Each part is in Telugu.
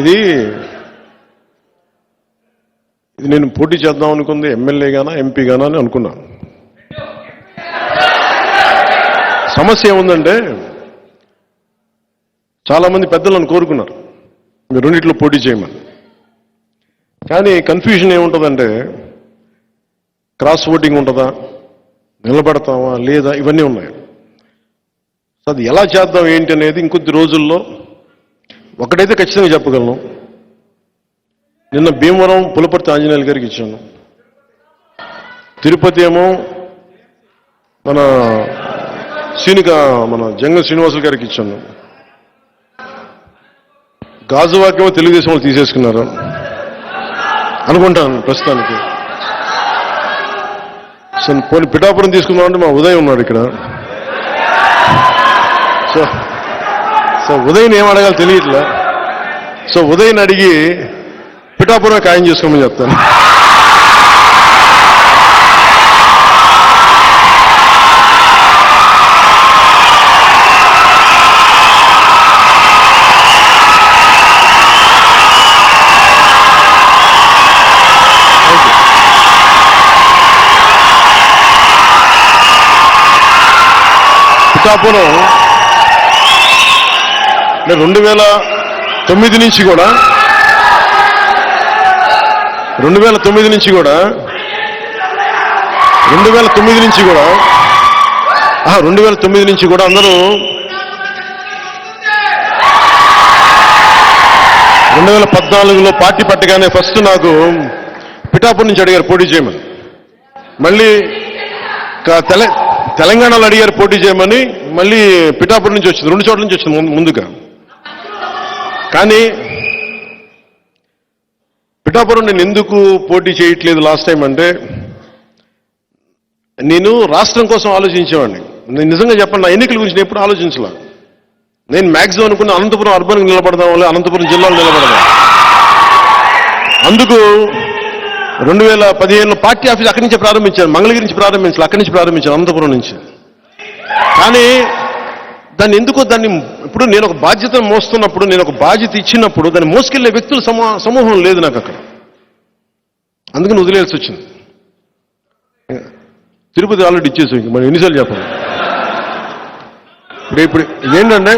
ఇది ఇది నేను పోటీ చేద్దాం అనుకుంది ఎమ్మెల్యే గానా ఎంపీ గానా అని అనుకున్నాను సమస్య ఏముందంటే చాలా మంది కోరుకున్నారు. మీరు రెండిట్లో పోటీ చేయమని. కానీ కన్ఫ్యూజన్ ఏముంటుందంటే క్రాస్ ఓటింగ్ ఉంటుందా నిలబడతామా లేదా ఇవన్నీ ఉన్నాయి. అది ఎలా చేద్దాం ఏంటి అనేది ఇంకొద్ది రోజుల్లో ఒకటైతే ఖచ్చితంగా చెప్పగలను. నిన్న భీమవరం పులపర్తి ఆంజనేయులు గారికి ఇచ్చాను. తిరుపతి ఏమో మన సీనిక మన జంగం శ్రీనివాసులు గారికి ఇచ్చాను. గాజువాకేమో తెలుగుదేశం వాళ్ళు తీసేసుకున్నారు. అనుకుంటాను ప్రస్తుతానికి. సో పోనీ పిఠాపురం తీసుకుందామంటే మా ఉదయం ఉన్నాడు ఇక్కడ. సో సో ఉదయం ఏం అడగాలి తెలియట్లే? సో ఉదయం అడిగి పిఠాపురం ఖాయం చేసుకోమని చెప్తాను. పిఠాపురం రెండు వేల తొమ్మిది నుంచి కూడా. రెండు వేల తొమ్మిది నుంచి కూడా. రెండు వేల తొమ్మిది నుంచి కూడా. రెండు వేల తొమ్మిది నుంచి కూడా అందరూ రెండు వేల పద్నాలుగులో పార్టీ పట్టగానే ఫస్ట్ నాకు పిఠాపురం నుంచి అడిగారు పోటీ చేయమని. మళ్ళీ తెల తెలంగాణలో అడిగారు పోటీ చేయమని మళ్ళీ పిఠాపురం నుంచి వచ్చింది రెండు చోట్ల నుంచి వచ్చింది ముందుగా. కానీ పిఠాపురం నేను ఎందుకు పోటీ చేయట్లేదు లాస్ట్ టైం అంటే నేను రాష్ట్రం కోసం ఆలోచించేవాడిని. నేను నిజంగా చెప్పండి నా ఎన్నికల గురించి నేను ఎప్పుడు ఆలోచించలే. నేను మ్యాక్సిమం అనుకున్న అనంతపురం అర్బన్ నిలబడదాం వల్ల అనంతపురం జిల్లాలో నిలబడదాం. అందుకు రెండు వేల పదిహేనులో పార్టీ ఆఫీస్ అక్కడి నుంచే ప్రారంభించాను మంగళగిరి నుంచి ప్రారంభించాలి అక్కడి నుంచి ప్రారంభించాను అనంతపురం నుంచి. కానీ దాన్ని ఎందుకో దాన్ని ఇప్పుడు నేను ఒక బాధ్యతను మోస్తున్నప్పుడు నేను ఒక బాధ్యత ఇచ్చినప్పుడు దాన్ని మోసుకెళ్ళే వ్యక్తుల సమూహం లేదు నాకు అక్కడ. అందుకని వదిలేయాల్సి వచ్చింది. తిరుపతి ఆల్రెడీ ఇచ్చేసి ఇంక మరి ఎన్నిసార్లు చెప్పాలి? ఇప్పుడు ఇప్పుడు ఇదేంటంటే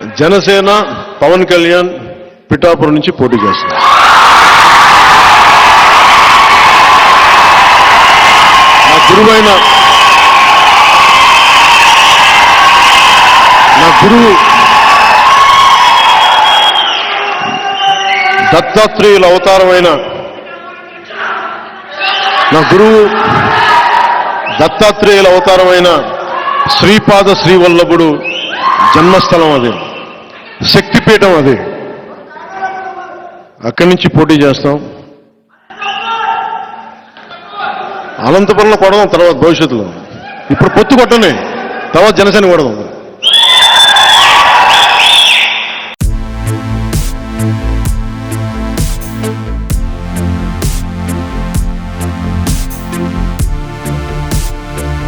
జనసేన పవన్ కళ్యాణ్ పిఠాపురం నుంచి పోటీ చేస్తున్నారు. నా గురువైన గురువు దత్తాత్రేయుల అవతారమైన నా గురువు దత్తాత్రేయుల అవతారమైన శ్రీపాద శ్రీవల్లభుడు జన్మస్థలం అది. శక్తిపీఠం అది. అక్కడి నుంచి పోటీ చేస్తాం. అనంతపురంలో కొడదాం తర్వాత భవిష్యత్తులో. ఇప్పుడు పొత్తు కొట్టనే తర్వాత జనసేన కొడదాం.